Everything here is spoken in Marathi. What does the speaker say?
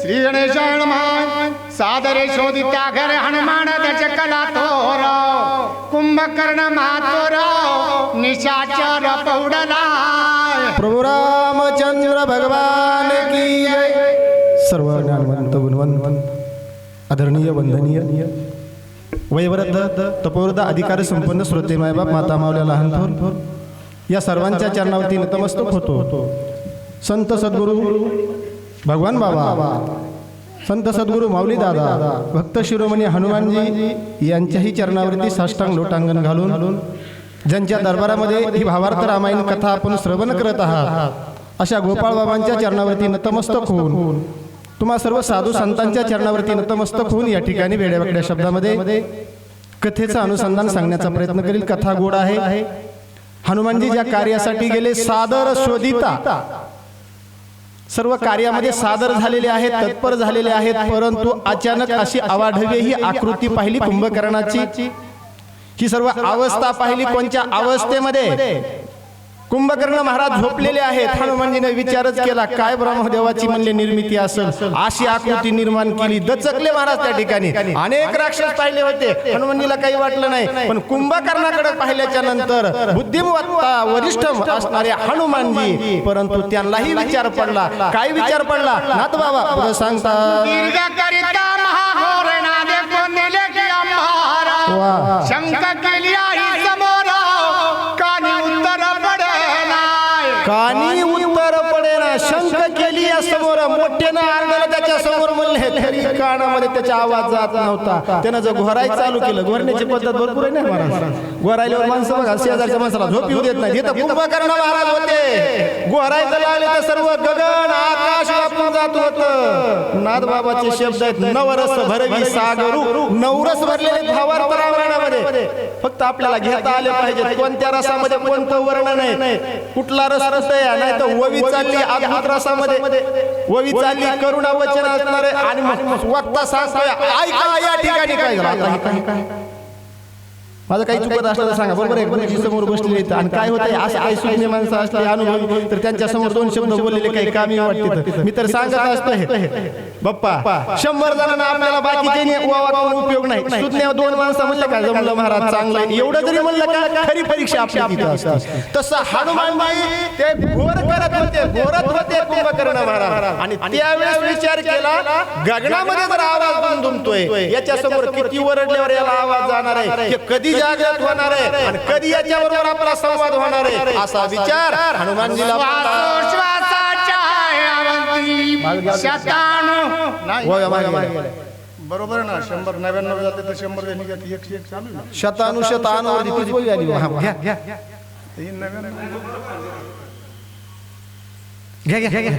श्री गणेश हनुमान सादरे शोधिता घर हनुमान गज कला थोरा कुंभकर्ण मातोर निशाचर पौडला प्रभू रामचंद्र भगवान की सर्व ज्ञानवंत गुणवंत आदरणीय वंदनीय वयवृद्ध तपोवृद्ध अधिकारी संपन्न श्रोते मायबाप माता मावल्या लहान थोर या सर्वांच्या चरणावरती नतमस्तक होतो संत सद्गुरू भगवान बाबा संत सद्गुरू माऊली दादा भक्त शिरोमणी हनुमानजी यांच्याही चरणावरती साष्टांग लोटांगण घालून ज्यांच्या दरबारामध्ये ही भावार्थ रामायण कथा आपण श्रवण करत आहात अशा गोपाळ बाबांच्या चरणावरती नतमस्तक होऊन तुम्हा सर्व साधू संतांच्या चरणावरती नतमस्तक होऊन या ठिकाणी वेगळ्या शब्दामध्ये कथेचं अनुसंधान सांगण्याचा प्रयत्न करील कथा गोड आहे. हनुमानजी ज्या कार्यासाठी गेले सादर शोधिता. सर्व कार्यामध्ये सादर झालेले आहेत तत्पर झालेले आहेत परंतु अचानक अशी अवाढव्य ही आकृती पाहिली कुंभकर्णाची. ही सर्व अवस्था पाहिली कोणत्या अवस्थेमध्ये? कुंभकर्ण महाराज झोपलेले आहेत. हनुमानजीने विचारच केला काय ब्रह्मदेवाची म्हणले निर्मिती असेल? अशी आकृती निर्माण केली. दचकले महाराज त्या ठिकाणी. अनेक राक्षस पाहिले होते. हनुमानजीला काही वाटलं नाही. पण कुंभकर्णाकडे पाहिल्याच्या नंतर बुद्धिमत्ता वरिष्ठ असणारे हनुमानजी परंतु त्यांनाही विचार पडला. काय विचार पडला? नाथ बाबा सांगता समोर तरी कानामध्ये त्याचा आवाज जात नव्हता. त्यानं जर घोरायला चालू केलं घोरण्याची पद्धत भरपूर आहे ना महाराज? घोरायल्यावर माणसं बघा शेजारच्या माणसाला झोप येऊ देत नाही. इथं कुंभकर्ण महाराज होते. घोरायचं लागले तर सर्व गगन आकाश वापून जात होत. नाथ बाबाचे शब्द आहेत नवरस भरवी सागरू. नवरस भरलेले भावार फक्त आपल्याला घेता आले पाहिजे कोणत्या रसामध्ये कोणतं वर्णन आहे? कुठला रस आहे? नाही तर ववी चालली अद्भुत रसामध्ये ववी चालली करुणा वचन असणार आहे आणि वक्ता सांगतोय ऐका या ठिकाणी काय झालं? माझं काही चुकत असलं तर सांगा. बरोबर आहे गुरुजी समोर बसलेले आहेत. आणि काय होतंय? असं काही सुज्ञ माणसं असले अनुभवी तर त्यांच्यासमोर दोन शब्द बोललेले काही कामी वाटते. मी तर सांगत असतो हे बाप्पा शंभर जणांना आपल्याला बाकीचे उपयोग नाही. सुज्ञ दोन माणसं म्हणलं का जमलं महाराज चांगलं आहे. एवढं जरी म्हणलं का खरी परीक्षा आपल्या असते. तसं हनुमानबाई ते घोर करत होते घोरत होते कुंभकर्ण महाराज. आणि त्यावेळेस विचार केला गगनामध्ये जर आवाज दुमदुमतोय याच्या समोर किती वरडल्यावर याला आवाज जाणार आहे? हे कधी जागृत होणार आहे? आणि कधी याच्याबरोबर आपला संवाद होणार आहे? असा विचार हनुमानजीला. बरोबर ना? शंभर नव्याण्णव जाते तर शंभर एकशे एक चालू आहे. ना शतानुशत अनवरती तीच बोली आली. हा, घ्या घ्या ते नव्याण्णव. घ्या घ्या घ्या